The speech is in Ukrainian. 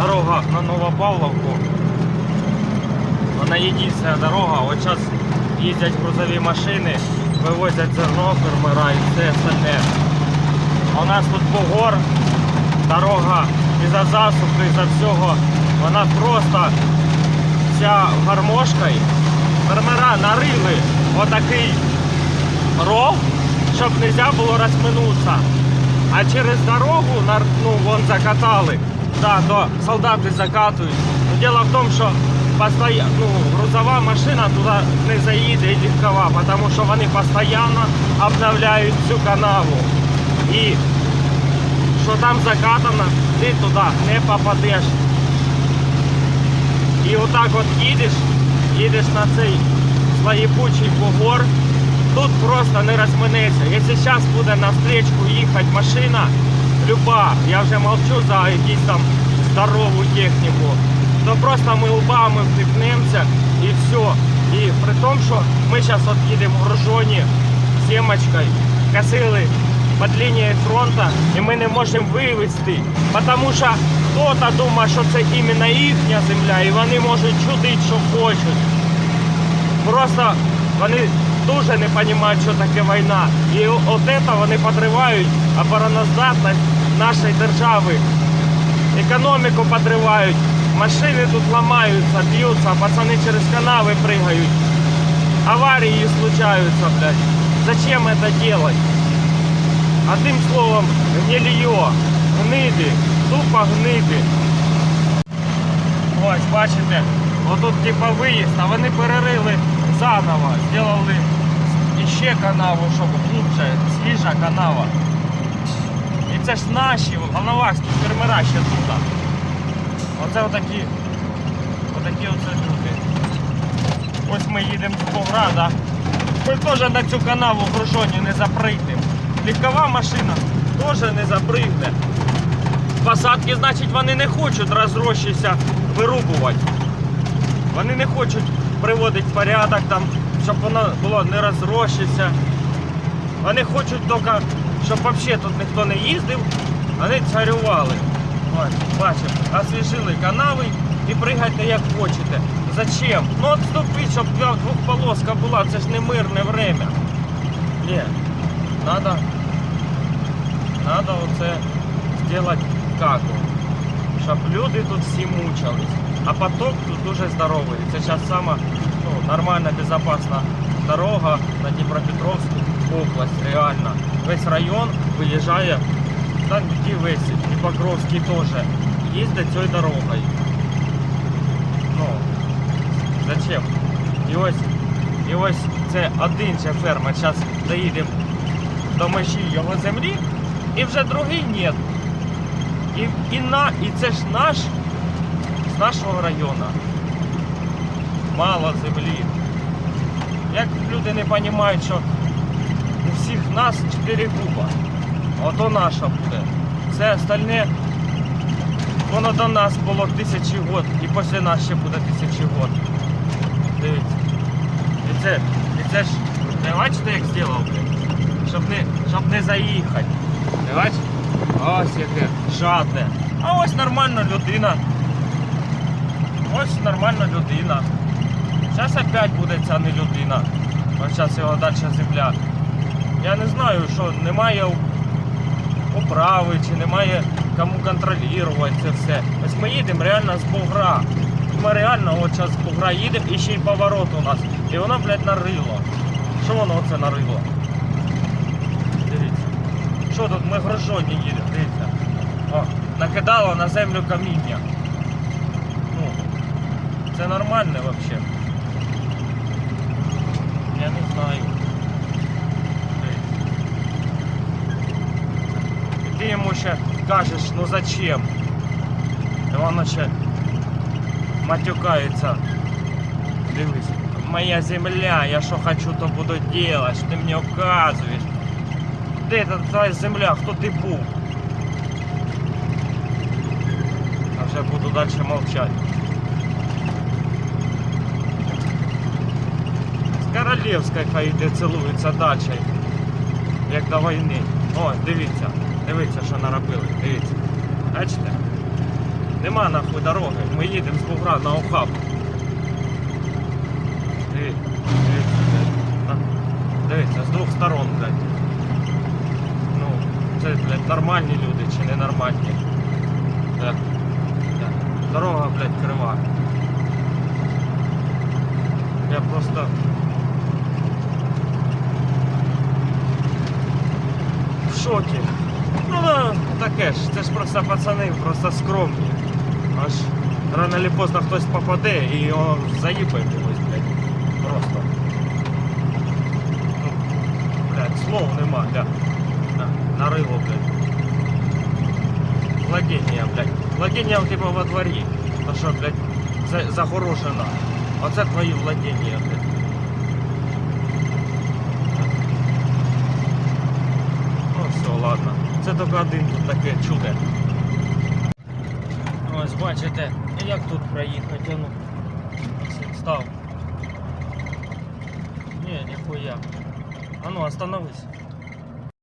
дорога на Новопавловку. Вона єдина дорога. От зараз їздять грузові машини, вивозять зерно фермера і все остальне. А у нас тут бугор, дорога із-за засухи, із-за всього, вона просто вся гармошкою. Фермера нарили отакий ров, щоб не можна було розминутися. А через дорогу ну, вон закатали. Да, то солдати закатують. Но дело в тому, що постоя... ну, грузова машина туди не заїде і легкова, тому що вони постійно обновляють цю канаву. І що там закатано, ти туди не попадеш. І отак от їдеш, їдеш на цей слоєпучий бугор, тут просто не розминеться. Якщо зараз буде на встречку їхати машина, люба, я вже мовчу за якусь там здорову техніку, то просто ми лбами втикнемося і все. І при тому, що ми зараз от їдемо в гружоні сімочкою, косили під лінією фронту, і ми не можемо вивезти, тому що хтось думає, що це іменно їхня земля, і вони можуть чудити, що хочуть. Просто вони дуже не розуміють, що таке війна. І от це вони підривають обороноздатність нашої держави. Економіку підривають, машини тут ламаються, б'ються, пацани через канави пригають. Аварії случаються, блядь. Зачем это делать? Одним словом, гнилье, гниди, тупо гниди. Ось, бачите, отут типа виїзд, а вони перерили заново, зробили іще канаву, щоб глубже, свіжа канава. Це ж наші волновахські фермера ще тут. Оце отакі, отакі оце люди. Ось ми їдемо з Пограда. Ми теж на цю канаву в Грушоні не запригнемо. Легкова машина теж не запригне. Посадки, значить, вони не хочуть розрощися вирубувати. Вони не хочуть приводити порядок, там, щоб воно було не розрощиться. Вони хочуть тільки, щоб взагалі тут ніхто не їздив, вони царювали. Ось, бачимо, освіжили канави і пригайте як хочете. Зачем? Ну от ступіть, щоб двох- двохполоска була, це ж не мирне время. Ні, надо, надо оце зробити каку, щоб люди тут всі мучились. А поток тут дуже здоровий. Це зараз сама ну, нормальна, безпечна дорога на Дніпропетровську область, реально. Весь район виїжджає, там і весь, і Покровський теж їздить цією дорогою. Ну, зачем? І ось, і ось це один же фермер. Зараз доїдемо до межі його землі, і вже другий нет. І, і, на, і це ж наш з нашого району. Мало землі. Як люди не розуміють, що всіх нас 4 куба. Ото наша буде. Все остальне, воно до нас було тисячі год, і після нас ще буде тисячі год. Дивіться. І це, і це ж, не бачите, як зробив? Щоб не, щоб не заїхати. Не бачите? Ось яке жадне. А ось нормальна людина. Ось нормальна людина. Зараз опять буде ця не людина. Ось зараз його далі земля. Я не знаю, що немає управи, чи немає кому контролювати це все. Ось ми їдемо реально з Бугра. Ми реально от зараз з Бугра їдемо і ще й поворот у нас. І воно, блядь, нарило. Що воно оце нарило? Дивіться. Що тут ми грожоні їдемо, дивіться. О, накидало на землю каміння. Ну, це нормально взагалі. Я не знаю. Дивіться. І ти йому ще кажеш, ну зачем? І воно ще матюкається. Дивись, моя земля, я що хочу, то буду делать, ти мені указуєш. Де це твоя земля, хто ти був? А вже буду далі мовчати. З Королівською хай йде цілується далі, як до війни. О, дивіться, дивіться, що наробили, дивіться. Бачите? Нема нахуй дороги. Ми їдемо з Бугра на Охап. Дивіться, дивіться. Дивіться, з двох сторон, блядь. Ну, це, блядь, нормальні люди чи ненормальні. Так. Дорога, блядь, крива. Я просто. В шокі. Ну таке ж, це ж просто пацани, просто скромні. Аж рано чи поздно хтось попаде і його заїбе когось, блядь. Просто. Ну, блядь, слов нема. На, нарило, блядь. Владіння, блядь. Владіння у тебе во дворі. То що, блядь, за- загорожено. Оце твої владіння, блядь. Ну все, ладно. Це тільки один тут таке чудо. Ось бачите, як тут проїхати, ну. Став. Ні, ніхуя. А ну, остановись.